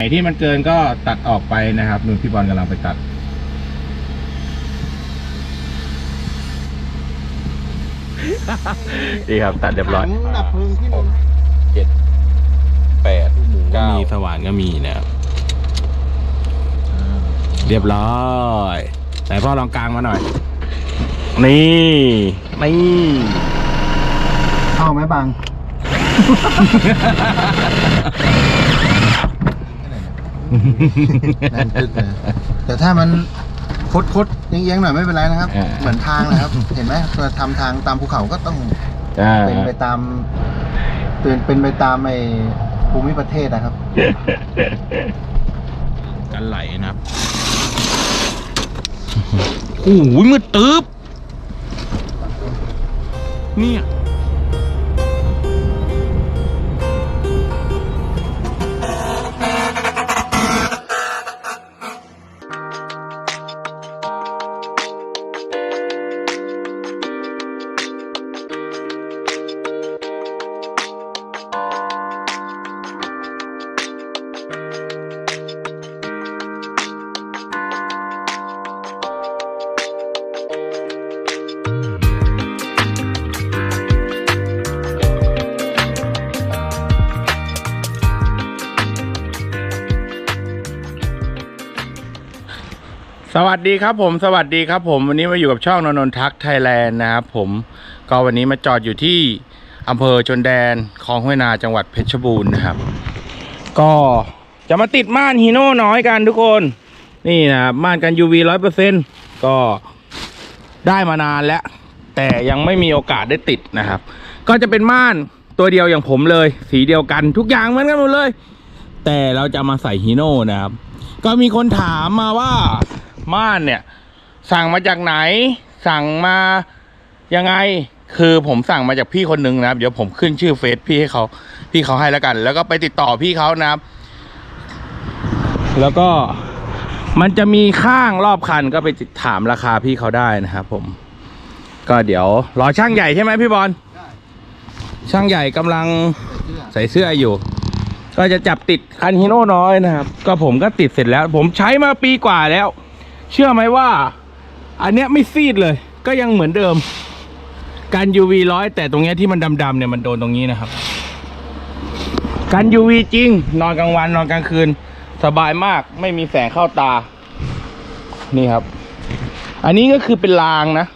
ไหนที่มันเกินก็ตัดออกไปนะครับนุ่นพี่บอลกำลังไปตัด ดีครับตัดเรียบร้อยถังดับเพลิงที่มันเจ็ดแปดเก้ามีสว่านก็มีนะครับเรียบร้อยไหนพ่อลองกลางมาหน่อย นี่นี่เข้าไหมบัง นั่นตึกเลยแต่ถ้ามันคดคดๆเอียงๆหน่อยไม่เป็นไรนะครับ อ่า เหมือนทางนะครับ เห็นไหมเราทำทางตามภูเขาก็ต้องอ่าเป็นไปตาม เป็นเป็นไปตามไอ้ภูมิประเทศนะครับ กันไหลนะครับโอ้โหมืดตึ๊บเนี่ย ดีครับผมสวัสดีครับผมวันนี้มาอยู่กับช่องนนนทักไทยแลนด์นะครับผมก็วันนี้มาจอดอยู่ที่อำเภอชนแดนคลองห้วยนาจังหวัดเพชรบูรณ์นะครับ ก็จะมาติดม่านฮีโน่น้อยกันทุกคน นี่นะครับม่านกัน UV ร้อยเปอร์เซ็นก็ได้มานานแล้ว แต่ยังไม่มีโอกาสได้ติดนะครับ ก็จะเป็นม่านตัวเดียวอย่างผมเลย สีเดียวกันทุกอย่างเหมือนกันหมดเลย แต่เราจะมาใส่ฮีโน่นะครับ ก็มีคนถามมาว่า ม่านเนี่ย สั่งมาจากไหน สั่งมายังไง คือผมสั่งมาจากพี่คนหนึ่งนะครับ เดี๋ยวผมขึ้นชื่อเฟซพี่ให้เขาพี่เขาให้แล้วกัน แล้วก็ไปติดต่อพี่เขานะครับ แล้วก็มันจะมีข้างรอบคันก็ไปติดถามราคาพี่เขาได้นะครับผม ก็เดี๋ยวรอช่างใหญ่ใช่ไหมพี่บอลช่างใหญ่กำลังใส่เสื้ออยู่ ก็จะจับติดคันฮิโน่น้อยนะครับ ก็ผมก็ติดเสร็จแล้ว ผมใช้มาปีกว่าแล้ว เชื่อไหมว่า อันเนี้ยไม่ซีดเลย ก็ยังเหมือนเดิมกัน UV ร้อยแต่ตรงเนี้ยที่มันดำๆเนี่ยมันโดนตรงนี้นะครับ กัน UV จริง นอนกลางวันนอนกลางคืน สบายมากไม่มีแสงเข้าตา นี่ครับ อันนี้ก็คือเป็นรางนะ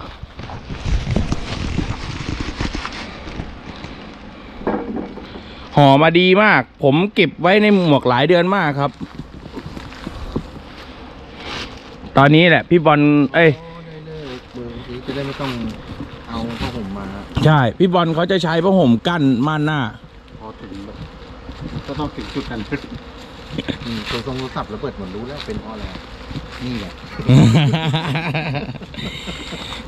ห่อมาดีมาก ผมเก็บไว้ในหมวกหลายเดือนมากครับ ตอนนี้แหละพี่บอลเอ้ยได้เลยเบอร์ทีจะได้ไม่ต้องเอาผ้าห่มมา ใช่ พี่บอลเขาจะใช้ผ้าห่มกั้นม่านหน้า พอถึงแบบก็ต้องถึงจุดนั้นอืมตัวทรงโทรศัพท์ระเบิดหมดรู้แล้วเป็นเพราะอะไรนี่แหละ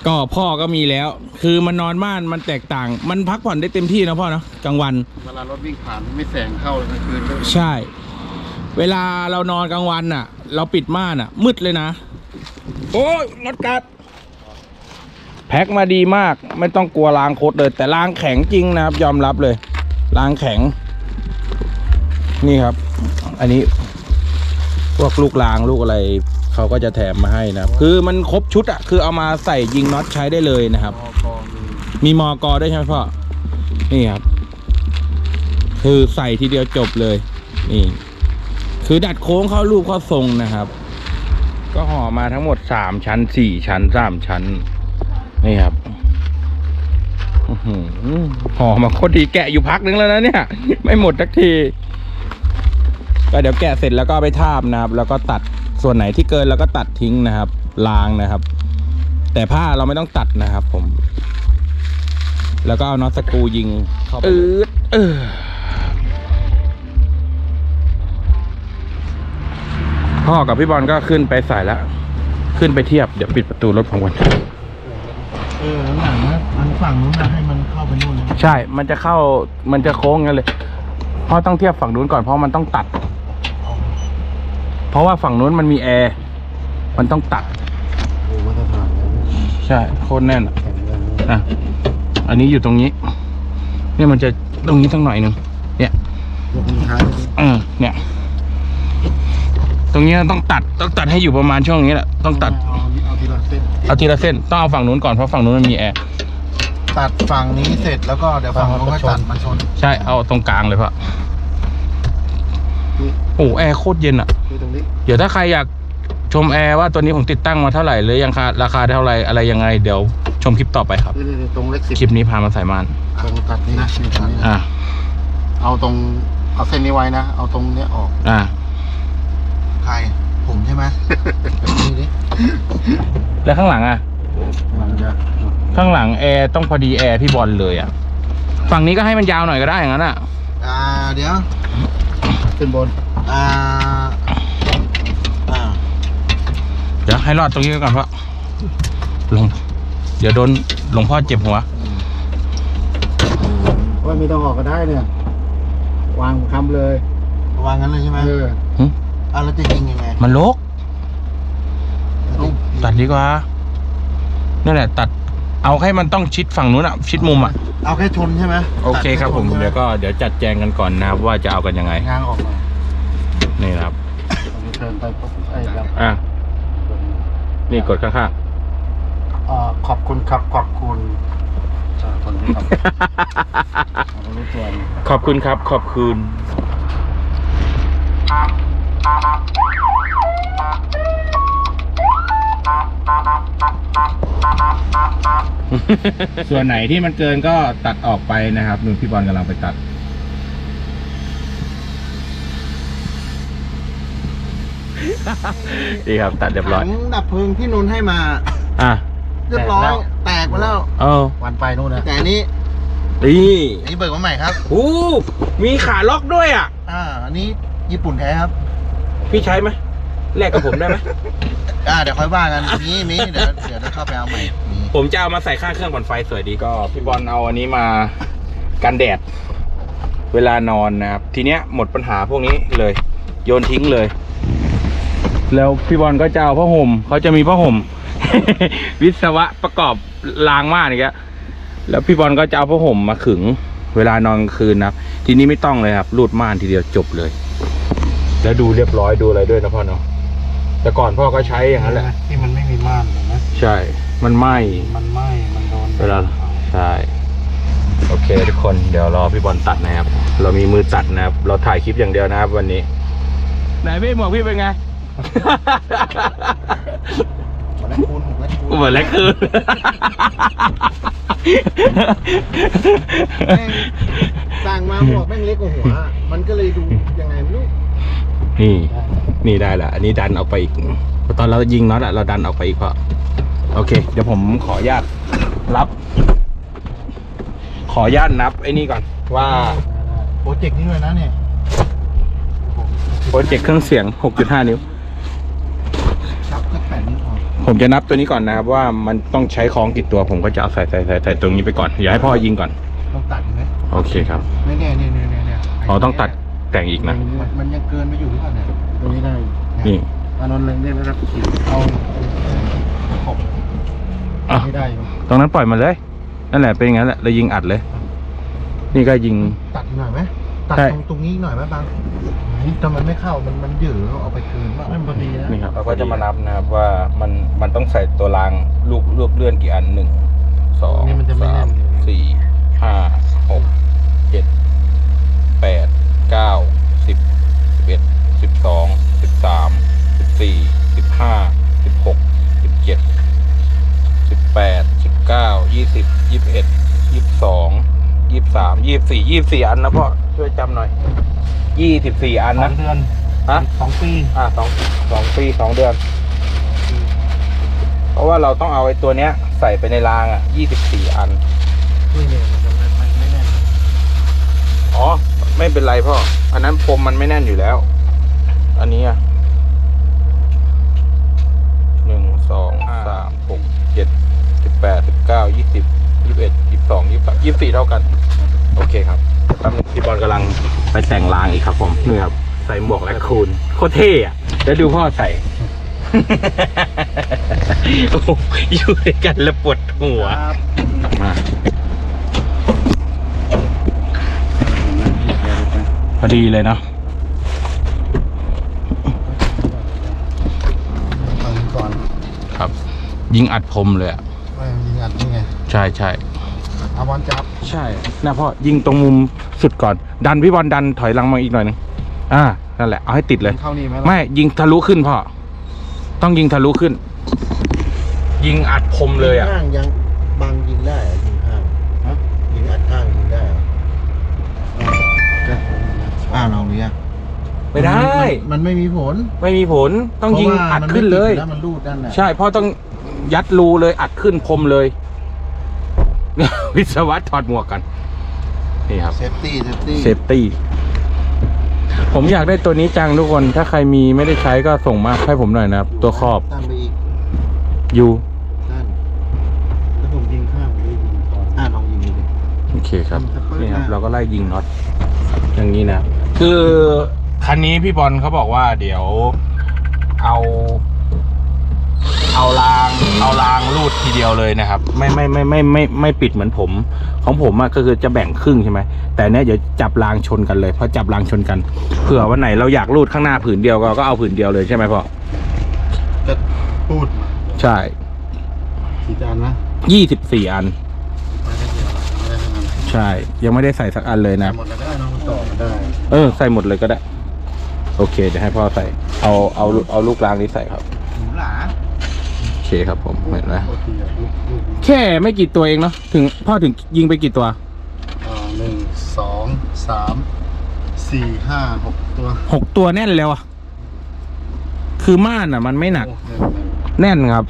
ก็พ่อก็มีแล้ว คือมันนอนม่านมันแตกต่าง มันพักผ่อนได้เต็มที่นะพ่อเนอะกลางวัน เวลารถวิ่งผ่านไม่แสงเข้าเลยกลางคืนเลยใช่ เวลาเรานอนกลางวันน่ะ เราปิดม่านอะ มืดเลยนะ โอ้ยรถกัด แพ็คมาดีมาก ไม่ต้องกลัวล้างโคตรเลย แต่ล้างแข็งจริงนะครับ ยอมรับเลยล้างแข็ง นี่ครับ อันนี้ พวกลูกรางลูกอะไรเขาก็จะแถมมาให้นะครับ คือมันครบชุดอะคือเอามาใส่ยิงน็อตใช้ได้เลยนะครับมีมีมอกอด้วยใช่ไหมพ่อนี่ครับ คือใส่ทีเดียวจบเลย นี่ คือดัดโค้งเข้ารูปเข้าทรงนะครับ ก็ห่อมาทั้งหมดสามชั้นสี่ชั้นสามชั้น นี่ครับห่อมาโคตรดีแกะอยู่พักนึงแล้วนะเนี่ย ไม่หมดสักทีก็เดี๋ยวแกะเสร็จแล้วก็ไปทาบนะครับ แล้วก็ตัดส่วนไหนที่เกินแล้วก็ตัดทิ้งนะครับล้างนะครับ แต่ผ้าเราไม่ต้องตัดนะครับ ผม แล้วก็เอาน็อตสกรูยิงเข้าไปอืดเออ พ่อกับพี่บอลก็ขึ้นไปใส่แล้ว ขึ้นไปเทียบเดี๋ยวปิดประตูรถผมก่อนเออหนังนะอันฝั่งนู้นนะให้มันเข้าไปนู่นนะใช่ มันจะเข้ามันจะโค้งงั้นเลยพ่อต้องเทียบฝั่งนู้นก่อนเพราะมันต้องตัด เพราะว่าฝั่งนู้นมันมีแอร์มันต้องตัด โอ้มาตรฐานนะใช่โคตรแน่นอะแข็งแรงนะอะอันนี้อยู่ตรงนี้ เนี่ยมันจะตรงนี้สักหน่อยหนึ่งเนี่ย ยกมือท้ายเออเนี่ย ตรงนี้ต้องตัดต้องตัดให้อยู่ประมาณช่วงนี้แหละต้องตัดเอาเอาทีละเส้นเอาทีละเส้นต้องเอาฝั่งนู้นก่อนเพราะฝั่งนู้นมันมีแอร์ตัดฝั่งนี้เสร็จแล้วก็เดี๋ยวฝั่งนู้นก็ตัดมาชนใช่เอาตรงกลางเลยพ่อนี่โอ้แอร์โคตรเย็นอะนี่ตรงนี้เดี๋ยวถ้าใครอยากชมแอร์ว่าตัวนี้ผมติดตั้งมาเท่าไหร่หรือยังคาราคาเท่าไหร่อะไรยังไงเดี๋ยวชมคลิปต่อไปครับ นี่นี่ตรงเลขสิบคลิปนี้พามาใส่มานตรงตัดนี่นะนี่ตัดนี่อะเอาตรงเอาเส้นนี้ไว้นะ เอาตรงเนี้ยออก อะ ใครผมใช่ไหมนี่ดิแล้วข้างหลังอะมันจะข้างหลังแอร์ต้องพอดีแอร์พี่บอลเลยอะ ฝั่งนี้ก็ให้มันยาวหน่อยก็ได้อย่างนั้นอะ อ่าเดี๋ยวขึ้นบน อ่า อ่าเดี๋ยวให้รอดตรงนี้ไว้ก่อนเพราะลงเดี๋ยวโดนหลวงพ่อเจ็บหัว ว่าไม่ต้องออกก็ได้เนี่ย วางคำเลย วางงั้นเลยใช่ไหมเออหึ อ่าแล้วจะยิงยังไงมันลก ตัดดีกว่านั่นแหละ ตัดเอาให้มันต้องชิดฝั่งนู้นอะ ชิดมุมอะ เอาแค่ชนใช่ไหมโอเคครับผม เดี๋ยวก็เดี๋ยวจัดแจงกันก่อนนะครับว่าจะเอากันยังไง งางออกมานี่นะครับเอาเทิร์นไปปุ๊บไอ้แบบอะ นี่กดข้างอ่าขอบคุณครับขอบคุณคนที่ทำเรารู้ตัวนี่ๆขอบคุณครับ ขอบคุณ ส่วนไหนที่มันเกินก็ตัดออกไปนะครับนุ่นพี่บอลกำลังไปตัด ดีครับตัดเรียบร้อยถังดับเพลิงที่นนท์ให้มาอะเรียบร้อยแตกมาแล้วเออวันไปนู่นนะแต่อันนี้นี่อันนี้เบิกมาใหม่ครับโอ้มีขาล็อกด้วยอะ อ่า อันนี้ญี่ปุ่นแท้ครับ พี่ใช้ไหมแลกกับผมได้ไหมอ่าเดี๋ยวค่อยว่ากันมีมีเดี๋ยวเดี๋ยวจะเข้าไปเอาใหม่มี ผมจะเอามาใส่ข้างเครื่องปั่นไฟสวยดีก็พี่บอลเอาอันนี้มากันแดด เวลานอนนะครับ ทีเนี้ยหมดปัญหาพวกนี้เลย โยนทิ้งเลย แล้วพี่บอลก็จะเอาผ้าห่มเขาจะมีผ้าห่ม วิศวะประกอบรางม่านอย่างเงี้ยแล้วพี่บอลก็จะเอาผ้าห่มมาขึง เวลานอนกลางคืนนะครับ ทีนี้ไม่ต้องเลยครับรูดม่านทีเดียวจบเลย แล้วดูเรียบร้อยดูอะไรด้วยนะพ่อเนาะแต่ก่อนพ่อก็ใช้อย่างนั้นแหละ ที่มันไม่มีม่านเห็นไหมใช่ มันไหมมันไหม้มันโดนเวลาใช่โอเค ทุกคนเดี๋ยวรอพี่บอลตัดนะครับ เรามีมือตัดนะครับ เราถ่ายคลิปอย่างเดียวนะครับ วันนี้ ไหนพี่หมวกพี่เป็นไงหมดแล้วคุณหมดแล้วคุณเหมือนแรกคือแม่งสั่งมาหมวกแม่งเล็กกว่าหัว มันก็เลยดูยังไงไม่รู้นี่ นี่ได้ละ อันนี้ดันออกไปอีกตอนเรายิงน็อตอะเราดันออกไปอีกเพราะ โอเค เดี๋ยวผมขออนุญาตรับ ขออนุญาตนับไอ้นี่ก่อน ว่าโปรเจกต์นี้ด้วยนะเนี่ยโปรเจกต์เครื่องเสียง 6.5 นิ้ว จับสักแผ่นนี้พอผมจะนับตัวนี้ก่อนนะครับ ว่ามันต้องใช้ของกี่ตัว ผมก็จะเอาใส่ใส่ใส่ใส่ตรงนี้ไปก่อน อย่าให้พ่อยิงก่อน ต้องตัดไหมโอเคครับไม่แน่เนี่ยเนี่ยเนี่ยเนี่ยอ๋อต้องตัดแต่งอีกนะ มันมันยังเกินไปอยู่หรือเปล่าเนี่ยตัวนี้ได้นี่ อานนท์เล็งได้แล้วครับขีดเอาหก อะ ไม่ได้อยู่ตรงนั้นปล่อยมาเลย นั่นแหละเป็นอย่างนั้นแหละเรายิงอัดเลย นี่ก็ยิง ตัดหน่อยไหมตัดใช่ ตรงตรงนี้หน่อยไหมบางแต่มันไม่เข้ามันมันเหยื่อเอาไปคืนว่ามันพอดีนะนี่ครับเราก็จะมานับนะครับว่ามันมันต้องใส่ตัวรางลูกลูกเลื่อนกี่อันหนึ่งสองนี่มันจะไม่สาแน่มนสี่ห้าหกเจ็ดแปดเก้าสิบสิบเอ็ดสิบสองสิบสามสิบสี่สิบห้าสิบหกสิบเจ็ดสิบ แปดสิบเก้ายี่สิบยี่สิบเอ็ดยี่สิบสองยี่สิบสามยี่สิบสี่ยี่สิบสี่อันนะพ่อช่วยจำหน่อยยี่สิบสี่อันสอนะ งเดือนฮะ สองปีอ่าสองสองปีสองเดือน เพราะว่าเราต้องเอาไอ้ตัวเนี้ย ใส่ไปในรางอะยี่สิบสี่อันนี่เนี่ยมันจะไม่ไม่ไม่แน่นอ๋อ ไม่เป็นไรพ่อ อันนั้นพรมมันไม่แน่นอยู่แล้ว อันนี้อะหนึ่งสองสามหกเจ็ดสิบ แปดสิบเก้ายี่สิบยี่สิบเอ็ดยี่สิบสองยี่สิบยี่สิบสี่เท่ากัน โอเคครับแป๊นึงพี่บอลกำลังไปแต่งรางอีกครับผมนี่ครับใส่หมวกและคูนโคตรเท่อะแล้วดูพ่อใส่โอ้อยู่ด้วยกันแล้วปวดหัวกลับมาพอดีเลยเนาะครับ ยิงอัดพรมเลยอะ ช่ใช่เอาบอลจับใช่นะพ่อยิงตรงมุมสุดก่อน ดันพี่บอลดันถอยหลังมาอีกหน่อยหนึงอ่านั่นแหละเอาให้ติดเลยเข้านี่ไหมล่ะไม่ยิงทะลุขึ้นพ่อต้องยิงทะลุขึ้น ยิงอัดพรมเลยอะ ข้างยังบางยิงได้เหรอยิงข้างฮะ ยิงอัดข้างยิงได้เหรออ้าวลองดูยังไม่ได้ มันมันไม่มีผลไม่มีผลต้องยิงเพราะว่าอัดมันไม่ขึ้นเลยติแล้วมันรูดด้านน่ะใช่พ่อต้องยัดรูเลยอัดขึ้นพรมเลย วิศวะถอดหมวกกัน นี่ครับ เซฟตี้เซฟตี้เซฟตี้ ผมอยากได้ตัวนี้จังทุกคน ถ้าใครมีไม่ได้ใช้ก็ส่งมาให้ผมหน่อยนะครับ ตัวครอบตั้งไปอีกยูด้านแล้วผมยิงข้างไม่ได้ยิงก่อนอ่าลองยิงดูดิ โอเคครับทำสเปิร์ตนี่ครับนะเราก็ไล่ยิงน็อตอย่างนี้นะ คือคันนี้พี่บอลเขาบอกว่าเดี๋ยวเอา เอารางเอารางรูดทีเดียวเลยนะครับ ไม่ไม่ไม่ไม่ไม่ไม่ปิดเหมือนผม ของผมอะก็คือจะแบ่งครึ่งใช่ไหมแต่เนี้ยเดี๋ยวจับรางชนกันเลยเพราะจับรางชนกันเผื่อวันไหนเราอยากรูดข้างหน้าผืนเดียวก็ก็เอาผืนเดียวเลยใช่ไหมพ่อจะพูดใช่สีจานนะยี่สิบสี่อันไม่ได้เดียวไม่ได้ขนาดนั้นใช่ ยังไม่ได้ใส่สักอันเลยนะ หมดแล้วก็ได้น้องต่อมันได้เออ ใส่หมดเลยก็ได้ โอเค เดี๋ยวให้พ่อใส่ เอา เอา เอาลูกรางนี้ใส่ครับหนูหลาโอ เคครับผมเห็นไหมโอเคอะลูกลูกแค่ไม่กี่ตัวเองเนาะถึงพ่อถึงยิงไปกี่ตัวอ่าหนึ่งสองสามสี่ห้าหกตัวหกตัวแน่นแล้วอะคือม่านอะมันไม่หนักโอ้หนึ่งหนึ่งแน่นครับ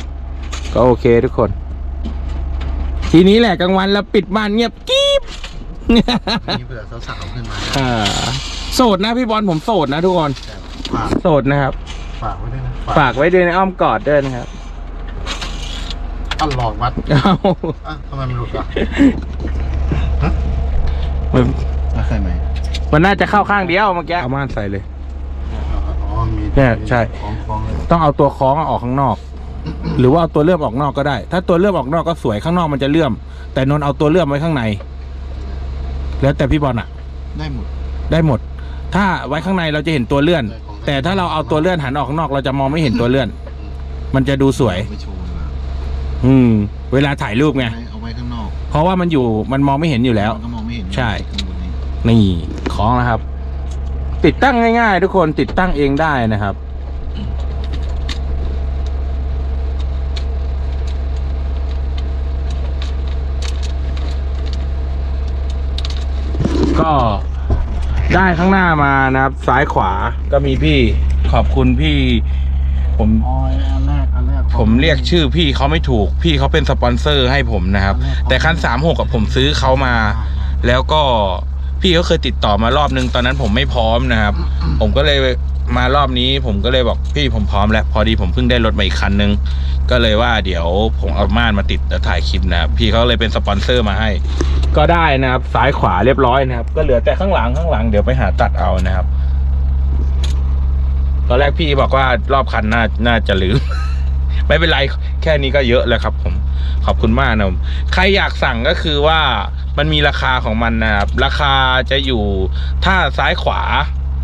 ก็โอเคทุกคน ทีนี้แหละกลางวันแล้วปิดบ้านเงียบกิ๊บมีเผื่อสาวๆขึ้นมาอ่าโสดนะพี่บอลผมโสดนะทุกคนฝากโสดนะครับ ฝากไว้ด้วยนะฝากไว้ด้วยในอ้อมกอดด้วยนะครับ อันหลอกวัดเอาอะทำไมมันหลุดอะมันมาใส่ไหมมันน่าจะเข้าข้างเดียวเมื่อกี้ เอาม่านใส่เลย อ๋อมีเนี่ยใช่คล้องคล้องเลยต้องเอาตัวคล้องออกข้างนอก หรือว่าเอาตัวเลื่อมออกนอกก็ได้ ถ้าตัวเลื่อมออกนอกก็สวยข้างนอกมันจะเลื่อม แต่นนท์เอาตัวเลื่อมไว้ข้างใน แล้วแต่พี่บอลอะได้หมดได้หมด ถ้าไว้ข้างในเราจะเห็นตัวเลื่อน แต่ถ้าเราเอาตัวเลื่อนหันออกข้างนอกเราจะมองไม่เห็นตัวเลื่อน มันจะดูสวย ไปโชว์มา อืม เวลาถ่ายรูปไง เอาไว้ข้างนอกเพราะว่ามันอยู่มันมองไม่เห็นอยู่แล้ว มันก็มองไม่เห็นใช่ ข้างบนนี้นี่คล้องนะครับ ติดตั้งง่ายๆ ทุกคนติดตั้งเองได้นะครับ ก็ได้ข้างหน้ามานะครับ ซ้ายขวาก็มีพี่ขอบคุณพี่ ผม ออยอันแรกอันแรกของ ผมเรียกชื่อพี่เขาไม่ถูก พี่เขาเป็นสปอนเซอร์ให้ผมนะครับ แต่คันสามหกกับผมซื้อเขามา แล้วก็พี่เขาเคยติดต่อมารอบนึงตอนนั้นผมไม่พร้อมนะครับ ผมก็เลยมารอบนี้ผมก็เลยบอกพี่ผมพร้อมแล้ว พอดีผมเพิ่งได้รถมาอีกคันนึง ก็เลยว่าเดี๋ยวผมเอาม่านมาติดแล้วถ่ายคลิปนะครับพี่เขาเลยเป็นสปอนเซอร์มาให้ ก็ได้นะครับซ้ายขวาเรียบร้อยนะครับ ก็เหลือแต่ข้างหลังข้างหลังเดี๋ยวไปหาตัดเอานะครับ ตอนแรกพี่บอกว่ารอบคันน่าน่าจะลืม ไม่เป็นไรแค่นี้ก็เยอะแล้วครับ ผมขอบคุณมากนะใครอยากสั่งก็คือว่ามันมีราคาของมันนะครับราคาจะอยู่ถ้าซ้ายขวา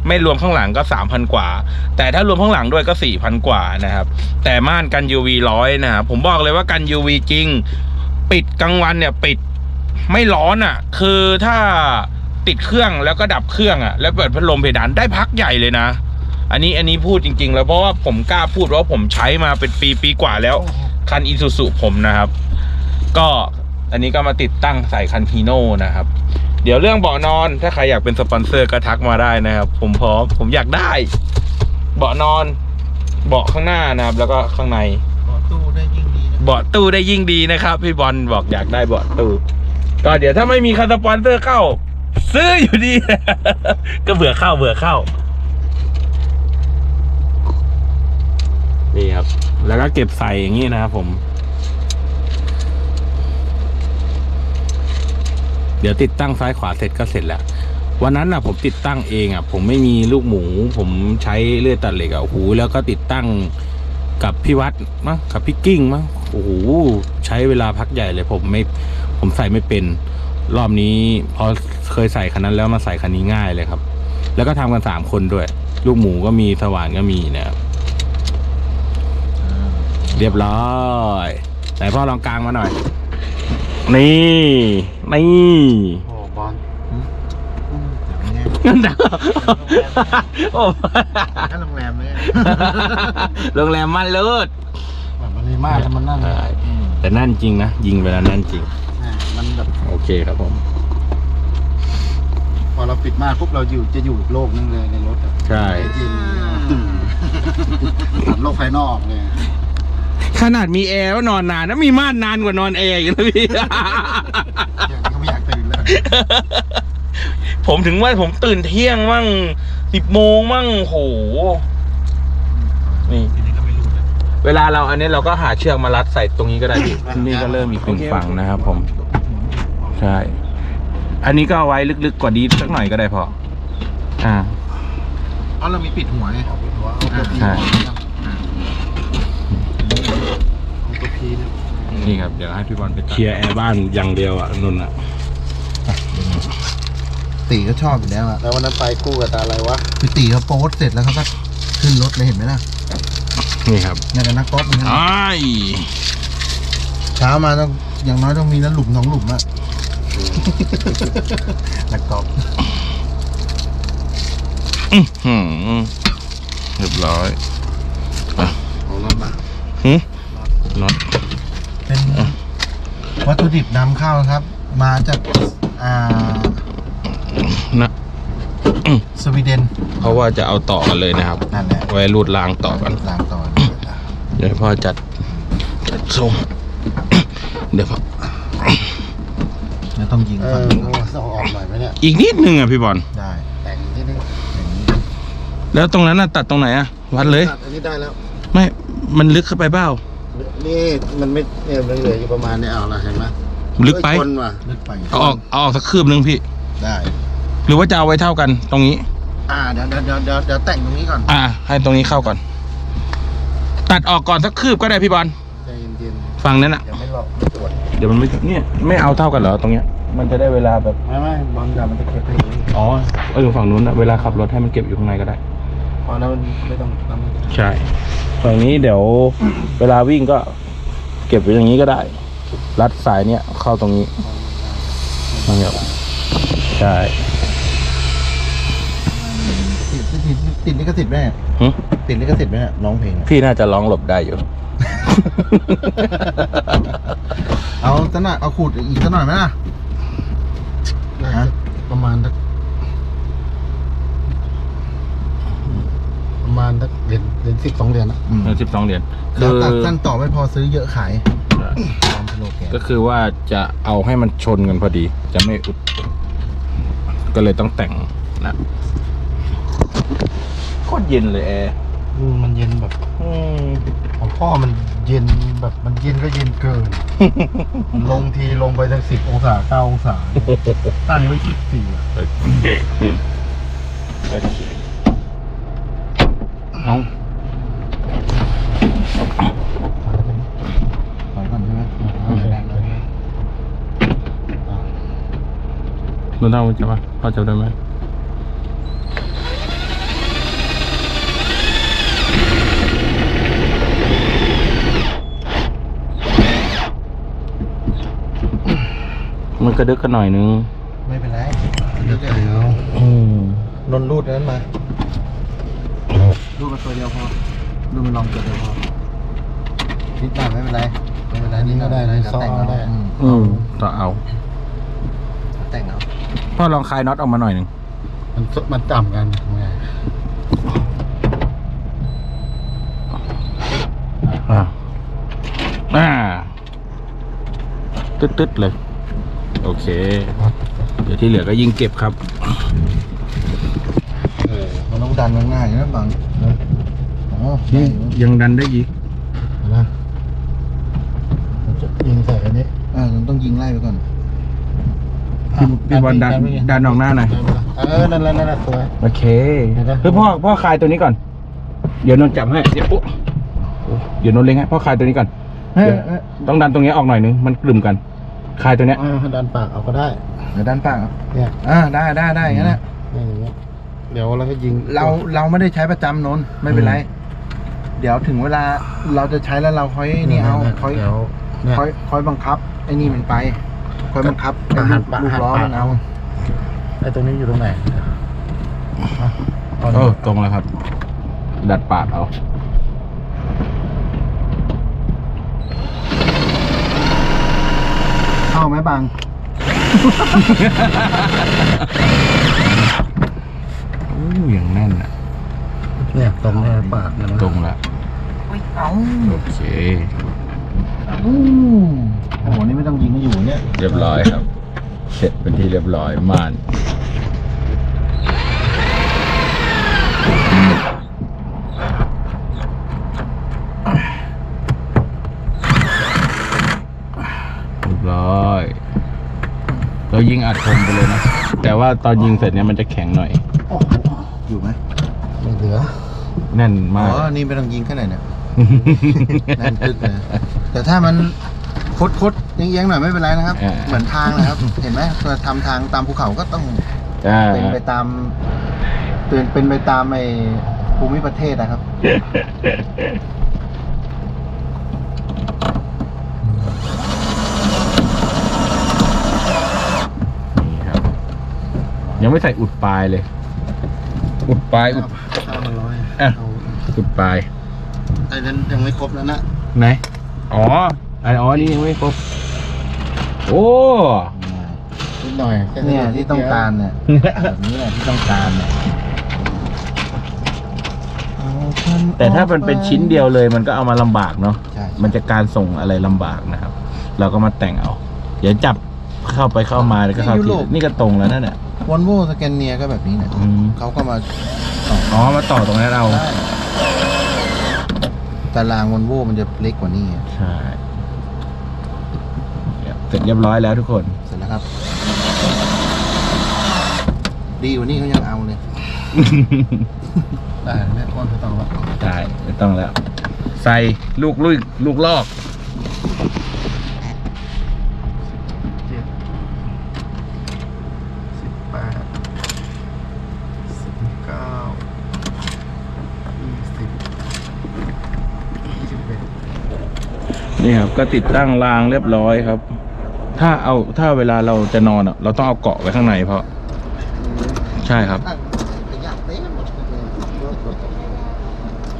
ไม่รวมข้างหลังก็สามพันกว่า แต่ถ้ารวมข้างหลังด้วยก็สี่พันกว่านะครับ แต่ม่านกัน UV ร้อยนะครับผมบอกเลยว่ากัน UV จริง ปิดกลางวันเนี่ยปิดไม่ร้อนอะ่ะ คือถ้าติดเครื่องแล้วก็ดับเครื่องอะ่ะ แล้วเปิดพัดลมเพดานได้พักใหญ่เลยนะ อันนี้อันนี้พูดจริง ๆ แล้วเพราะว่าผมกล้าพูดว่าผมใช้มาเป็นปีปีกว่าแล้ว คันอีซูซุผมนะครับ ก็อันนี้ก็มาติดตั้งใส่คันฮีโน่นะครับ เดี๋ยวเรื่องเบาะนอน ถ้าใครอยากเป็นสปอนเซอร์ก็ทักมาได้นะครับ ผมพร้อมผมอยากได้ เบาะนอน เบาะข้างหน้านะครับ แล้วก็ข้างในขอตู้ได้ยิ่งดีนะเบาะตู้ได้ยิ่งดีนะครับ พี่บอลบอกอยากได้เบาะตู้ก็เดี๋ยวถ้าไม่มีคันสปอนเซอร์เข้า ซื้ออยู่ดี ก็เบื่อเข้าเบื่อเข้า นี่ครับ แล้วก็เก็บใส่อย่างนี้นะครับผม เดี๋ยวติดตั้งซ้ายขวาเสร็จก็เสร็จแล้ว วันนั้นน่ะผมติดตั้งเองอะ ผมไม่มีลูกหมู ผมใช้เลื่อยตัดเหล็กอะโอ้โหแล้วก็ติดตั้งกับพี่วัดมั้งกับพี่กิ้งมั้งโอ้โหใช้เวลาพักใหญ่เลย ผมไม่ผมใส่ไม่เป็น รอบนี้พอเคยใส่คันนั้นแล้วมาใส่คันนี้ง่ายเลยครับ แล้วก็ทำกันสามคนด้วย ลูกหมูก็มีสว่านก็มีนะครับ เรียบร้อยไหนพ่อลองกลางมาหน่อย นี่นี่โอ้บอลงั้นเดี๋ยวโอ้ถ้าโรงแรมเลยโรงแรมมันเลิศแบบมันมีมากแล้วมันนั่นใช่แต่นั่นจริงนะ ยิงไปแล้วนั่นจริงอ่ามันแบบโอเคครับผม พอเราปิดมากปุ๊บเราอยู่จะอยู่อีกโลกนึงเลยในรถอะใช่เย็นตัดโลกภายนอกเลย ขนาดมีแอร์ว่านอนนานนะมีม่านนานกว่านอนแอร์อีกนะพี่ อย่างนี้ก็ไม่อยากตื่นเลยผมถึงว่าผมตื่นเที่ยงมั่งสิบโมงมั่งโหนี่เวลาเราอันนี้เราก็หาเชือกมารัดใส่ตรงนี้ก็ได้พี่ นี่ก็เริ่มอีกหนึ่งฝั่งนะครับผม ใช่ อันนี้ก็เอาไว้ลึกๆกว่านี้สักหน่อยก็ได้พอ อ่าเพราะเรามีปิดหัวไงเอาไปหัวเอาตัวพีใช่ออ กนะครับเอาตัวพีเนี่ยนี่ครับ เดี๋ยวให้พี่บอลไปเคลียร์แอร์บ้านอย่างเดียวอะนนท์อะตีก็ชอบอยู่แล้วอะแล้ววันนั้นไปคู่กับตาอะไรวะคือตีเขาโป๊สเสร็จแล้วเขาก็ขึ้นรถเลยเห็นไหมล่ะนี่ครับเนี่ยกับนักกอล์ฟเหมือนกันไอ้ายเช้ามาต้องอย่างน้อยต้องมีนั้นหลุมสองหลุมอะ นักกอล์ฟอื้อหือเรียบร้อย เอาน็อตมาหึ น็อตเป็นวัตถุดิบนำเข้าครับ มาจากอ่านะสวีเดนเพราะว่าจะเอาต่อกันเลยนะครับ นั่นแหละไว้รูดล้างต่อกันล้างต่อเดี๋ยวพ่อจัดจัดทรงเดี๋ยวพ่อแล้วต้องยิงเอฝั่งอนี้เอาเอาออกหน่อยไหมเนี่ยอีกนิดนึงอะพี่บอลได้แต่งนิดนึงอย่างนี้แล้วตรงนั้นน่ะตัดตรงไหนอะวัดเลย ตัดอันนี้ได้แล้วไม่มันลึกเข้าไปเปล่า นี่มันไม่เนี่ยมันเหลืออยู่ประมาณนี้เอาละเห็นไหมลึกไปเอ้ยชนว่ะลึกไปเอาออกเอาออกสักคืบนึงพี่ ได้ หรือว่าจะเอาไว้เท่ากันตรงนี้ อ่าเดี๋ยวเดี๋ยวเดี๋ยวเดี๋ยวเดี๋ยวแต่งตรงนี้ก่อนอ่า ให้ตรงนี้เข้าก่อน ตัดออกก่อนสักคืบก็ได้พี่บอลใจเย็นฝั่งนั้นอะเดี๋ยวไม่หลอกไม่ตรวจเดี๋ยวมันไม่เนี่ยไม่เอาเท่ากันเหรอตรงเนี้ย มันจะได้เวลาแบบๆไม่ไม่บอลอย่ามันจะเก็บไปอย่างนี้อ๋อเอาอยู่ฝั่งนู้นอะเวลาขับรถให้มันเก็บอยู่ข้างในก็ได้ พอแล้วมันไม่ต้องทำใช่ ฝั่งนี้เดี๋ยวเวลาวิ่งก็เก็บไว้อย่างนี้ก็ได้ รัดสายเนี้ยเข้าตรงนี้นะครับใช่ติดติดติดลิขสิทธิ์ไหมเนี่ยหึติดลิขสิทธิ์ไหมเนี่ยร้องเพลงอะพี่น่าจะร้องหลบได้อยู่ เอาสักหน่อยเอาขูดอีกสักหน่อยไหมล่ะ ฮะ ประมาณสัก ประมาณสักเหรียญเหรียญสิบสองเหรียญนะอืมสิบสองเหรียญแล้คืวอตัดสั้นต่อไม่พอซื้อเยอะขายตามสโลแกนก็คือว่าจะเอาให้มันชนกันพอดี จะไม่อุด ก็เลยต้องแต่งนะโคตรเย็นเลยแอร์อืมมันเย็นแบบอืมของพ่อมันเย็นแบบมันเย็นก็เย็นเกิน ลงทีลงไปตั้งสิบองศาเก้าองศาตั้งไว้สิบสี่อะเอา ถอยก่อนใช่ไหม ดู เท่าจะปะพอจำได้ไหมมันกระดึกกันหน่อยนึง ไม่เป็นไรเดี๋ยวอืมนนรูดนั้นมา รูดมาตัวเดียวพอ รูดมันลองตัวเดียวพอนิดหน่อยไม่เป็นไรไม่เป็นไรนิดหน่อยเยวแต่งเอาอืมอืมต่ออาแต่งเอา พ่อลองคลายน็อตออกมาหน่อยหนึ่งมันมันต่ำกันทำไงอ่าอ่าตึ๊ดๆเลย โอเค เดี๋ยวที่เหลือก็ยิงเก็บครับ เออมันต้องดันง่ายๆนะบังอ๋อนี่ยังดันได้อีกเห็นะผมจะยิงใส่อันนี้อ่ามันต้องยิงไล่ไปก่อน พี่พี่บอลดันไปไงดันออกหน้าหน่อยเออนั่นแหละนั่นแหละสวย โอเคเห็นไหมเฮ้ยพ่อพ่อคลายตัวนี้ก่อน เดี๋ยวนนท์จับให้เดี๋ยวปุ๊เดี๋ยวนนท์เล็งให้พ่อคลายตัวนี้ก่อนเฮ้ยเดี๋ยวเฮ้ยต้องดันตรงนี้ออกหน่อยนึงมันกลุ่มกันคลายตัวเนี้ยอ่าดันปากเอาก็ได้ เดี๋ยวดันปากเอาเนี่ยอ่าได้ได้ได้งั้นแหละเนี่ยอย่างเงี้ยเดี๋ยวเราก็ยิงเราเราไม่ได้ใช้ประจำนนท์ไม่เป็นไร เดี๋ยวถึงเวลาเราจะใช้แล้วเราค่อยนี่เอาค่อยเดี๋ยวเนี่ยคอยคอยบังคับไอ้นี่มันไป คอยบังคับไอ้หัลูนกปะลูกหันล้อปะมันเอา ไอ้ตรงนี้อยู่ตรงไหนอะเอาเออตรงแล้วครับ ดัดปากเอาเข้าไหมบางอู้อย่างแน่นอะ เนี่ยตรงเนี่ยปากเนี่ยนะตรงแล้วเอาโอเค อู้ โอ้โหนี่ไม่ต้องยิงก็อยู่เนี่ยเรียบร้อยครับ เสร็จเป็นที่เรียบร้อยม่านเรียบร้อยเรายิงอัดคมไปเลยนะ แต่ว่าตอนยิงเสร็จเนี่ยมันจะแข็งหน่อยโอ้โหอยู่ไหมไม่เหลือแน่นอ๋มาก อนี่ไม่ต้องยิงแค่ไหนเนี่ย นั่นตึกเลยแต่ถ้ามัน คดคดๆเอียงๆหน่อยไม่เป็นไรนะครับ อ่า เหมือนทางนะครับ เห็นไหมเวลาทำทางตามภูเขาก็ต้องอ่าเป็นไปตามเป็นเป็นไปตามไอ้ภูมิประเทศนะครับ นี่ครับ ยังไม่ใส่อุดปลายเลย อุดปลายอุด เอามาร้อยอะ เอาอุดปลายไอ้นั้นยังไม่ครบแล้วนะไหน อ๋อ อันอ๋อนี่ยังไม่ครบ โอ้ นิดหน่อยแค่เนี่ยที่ต้องการเนี่ยแบบนี้แหละที่ต้องการเนี่ยแต่ถ้ามันเป็นชิ้นเดียวเลยมันก็เอามาลำบากเนาะ ใช่มันจะการส่งอะไรลำบากนะครับ เราก็มาแต่งเอา เดี๋ยวจับเข้าไปเข้ามาแล้วก็เข้าที่นี่ก็ตรงแล้วนั่นแหละ วอลโวสแกนเนียก็แบบนี้เนี่ยอืม เขาก็มาต่ออ๋อ มาต่อตรงนั้นเอา ได้ตารางวอลโวมันจะเล็กกว่านี้ใช่ เนี่ยเสร็จเรียบร้อยแล้วทุกคน เสร็จแล้วครับ ดีกว่านี้เขายังเอาเลย ได้แม่อ้อนไม่ต้องละได้ไม่ต้องแล้ว ใส่ลูกลุยลูกลอก เจ็ดสิบแปดสิบเก้ายี่สิบยี่สิบเอ็ด นี่ครับ ก็ติดตั้งรางเรียบร้อยครับ ถ้าเอาถ้าเวลาเราจะนอนอะ เราต้องเอาเกาะไว้ข้างในเพราะ ใช่ครับ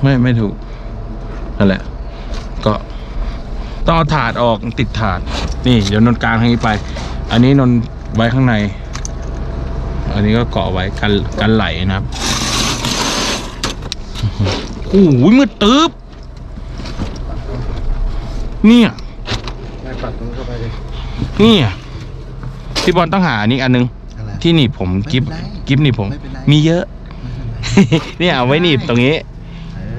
ไม่ไม่ถูกนั่นแหละ ก็ต้องเอาถาดออกติดถาด นี่เดี๋ยวนนกลางทางนี้ไป อันนี้นนไว้ข้างใน อันนี้ก็เกาะไว้กันกันไหลนะครับโอ้โหมืดตึ๊บเนี่ยปัดตรงเข้าไปเลย เนี่ยพี่บอลต้องหาอันนี้อันนึง อะไร ที่หนีบผมกิฟไม่เป็นไรกิฟหนีบผม ไม่เป็นไร มีเยอะ เนี่ยเอาไว้หนีบตรงนี้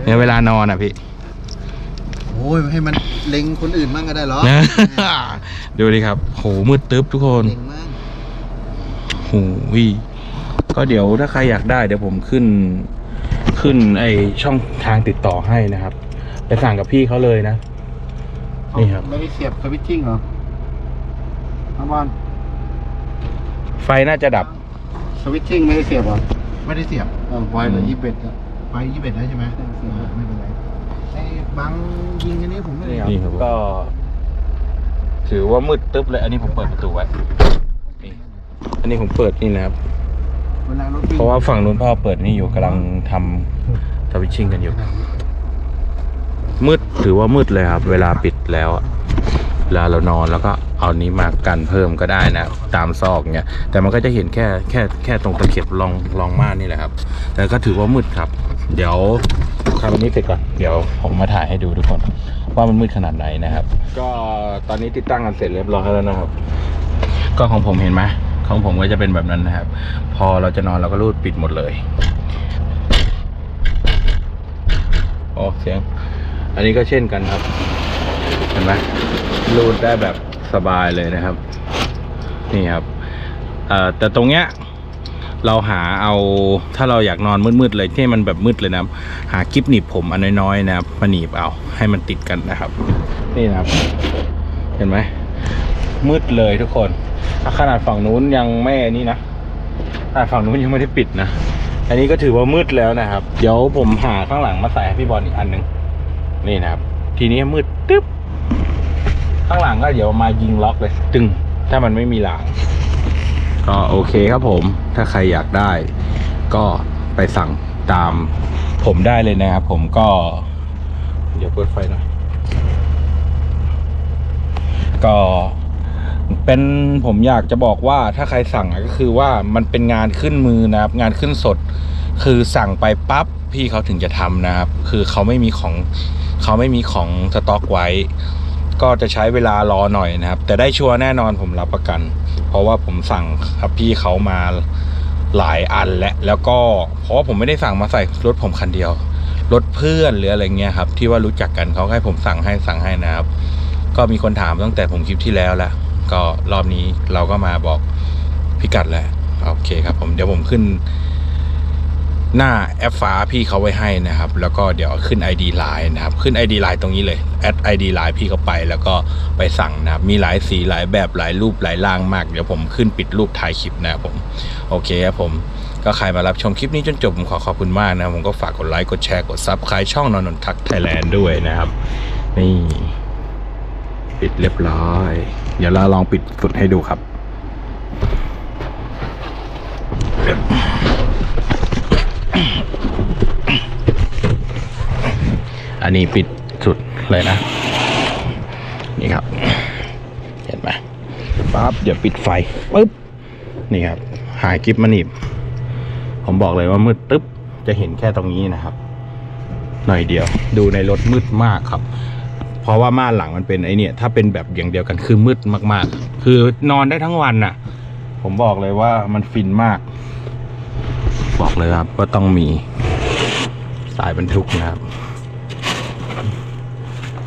เนี่ยเวลานอนอะพี่โอ้ยให้มันเล็งคนอื่นมั่งก็ได้เหรอนะ ดูดิครับโหมืดตึ๊บทุกคน เล็งมั่งโหยก็เดี๋ยวถ้าใครอยากได้เดี๋ยวผมขึ้นขึ้นไอช่องทางติดต่อให้นะครับ ไปสั่งกับพี่เขาเลยนะ นี่ครับไม่ได้เสียบสวิตชิ่งเหรอ น้องบอลไฟน่าจะดับ สวิตชิ่งไม่ได้เสียบเหรอไม่ได้เสียบเออไฟเหลือยี่สิบเอ็ดอะ ไปยี่สิบเอ็ดแล้วใช่ไหมไม่เป็นไรไอ้บังยิงอันนี้ผมไม่ได้ นี่ครับ ก็ ถือว่ามืดตึ๊บเลย อันนี้ผมเปิดประตูไว้นี่อันนี้ผมเปิดนี่นะครับ เวลารถวิ่งเพราะว่าฝั่งนู้นพ่อเปิดนี่อยู่กำลังทำทวิชชิ่งกันอยู่ มืดถือว่ามืดเลยครับ เวลาปิดแล้วอะเว ลาเรานอนแล้วก็เอานี้มากันเพิ่มก็ได้นะตามซอกเนี้ยแต่มันก็จะเห็นแค่แค่แค่ตรงตะเข็บรองรองม่านนี่แหละครับ แต่ก็ถือว่ามืดครับ เดี๋ยวทำอันนี้เสร็จก่อนเดี๋ยวผมมาถ่ายให้ดูทุกคน ว่ามันมืดขนาดไหนนะครับ ก็ตอนนี้ติดตั้งกันเสร็จเรียบร้อยแล้วนะครับ ก็ของผมเห็นไหมของผมก็จะเป็นแบบนั้นนะครับ พอเราจะนอนเราก็รูดปิดหมดเลยโอ้เสียง อันนี้ก็เช่นกันครับ ไหมรูดได้แบบสบายเลยนะครับ นี่ครับแต่ตรงเนี้ยเราหาเอาถ้าเราอยากนอนมืดๆเลยที่มันแบบมืดเลยนะหากิฟหนีบผมอันน้อยๆนะครับมาหนีบเอาให้มันติดกันนะครับ นี่นะครับ เห็นไหมมืดเลยทุกคนถ้าขนาดฝั่งนู้นยังไม่อันนี้นะขนาดฝั่งนู้นยังไม่ได้ปิดนะอันนี้ก็ถือว่ามืดแล้วนะครับ เดี๋ยวผมหาข้างหลังมาใส่ให้พี่บอลอีกอันหนึ่งนี่นะครับ ทีนี้มืด ข้างหลังก็เดี๋ยวมายิงล็อกเลย ตึง ถ้ามันไม่มีหลัง ก็โอเคครับผม ถ้าใครอยากได้ ก็ไปสั่งตามผมได้เลยนะครับผมก็ เดี๋ยวเปิดไฟหน่อยก็เป็นผมอยากจะบอกว่าถ้าใครสั่งก็คือว่ามันเป็นงานขึ้นมือนะครับ งานขึ้นสด คือสั่งไปปั๊บพี่เขาถึงจะทำนะครับ คือเขาไม่มีของเขาไม่มีของสต็อกไว้ ก็จะใช้เวลารอหน่อยนะครับ แต่ได้ชัวร์แน่นอนผมรับประกัน เพราะว่าผมสั่งครับพี่เขามาหลายอันและแล้วก็เพราะาผมไม่ได้สั่งมาใส่รถผมคันเดียว รถเพื่อนหรืออะไรเงี้ยครับ ที่ว่ารู้จักกันเขาให้ผมสั่งให้สั่งให้นะครับ ก็มีคนถามตั้งแต่ผมคลิปที่แล้วแล้วก็รอบนี้เราก็มาบอกพิกัดแล้วโอเคครับผมเดี๋ยวผมขึ้น หน้าแอปฟ้าพี่เขาไว้ให้นะครับ แล้วก็เดี๋ยวขึ้น ID Line นะครับ ขึ้น ID Line ตรงนี้เลยแอด ID Line พี่เขาไปแล้วก็ไปสั่งนะครับ มีหลายสีหลายแบบหลายรูปหลายร่างมาก เดี๋ยวผมขึ้นปิดรูปท้ายคลิปนะครับผม โอเคครับผม ก็ใครมารับชมคลิปนี้จนจบ ผมขอขอบคุณมากนะครับผมก็ฝากกดไลค์กดแชร์กดซับใครช่องนอนนทักไทยแลนด์ด้วยนะครับ นี่ ปิดเรียบร้อย เดี๋ยวเราลองปิดสุดให้ดูครับ อันนี้ปิดสุดเลยนะ นี่ครับ เห็นไหมปั๊บเดี๋ยวปิดไฟปึ๊บนี่ครับ หายกิฟมาหนีบผมบอกเลยว่ามืดตึ๊บจะเห็นแค่ตรงนี้นะครับ หน่อยเดียว ดูในรถมืดมากครับ เพราะว่าม่านหลังมันเป็นไอเนี่ย ถ้าเป็นแบบอย่างเดียวกันคือมืดมากๆ คือนอนได้ทั้งวันน่ะ ผมบอกเลยว่ามันฟินมาก บอกเลยครับว่าต้องมีสายบรรทุกนะครับ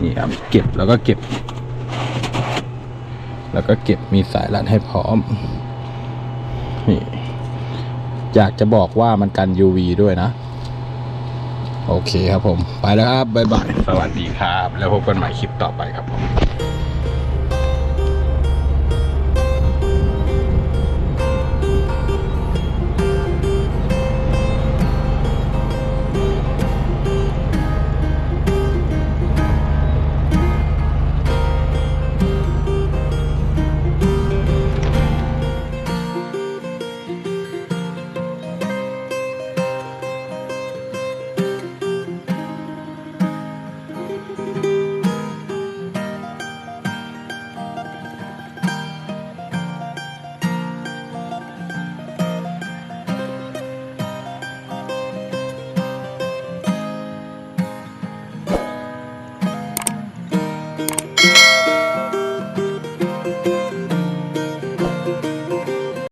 นี่ครับเก็บแล้วก็เก็บ แล้วก็เก็บมีสายรัดให้พร้อมนี่อยากจะบอกว่ามันกัน UV ด้วยนะ โอเคครับผม ไปแล้วครับ บ๊ายบาย สวัสดีครับ แล้วพบกันใหม่คลิปต่อไปครับผม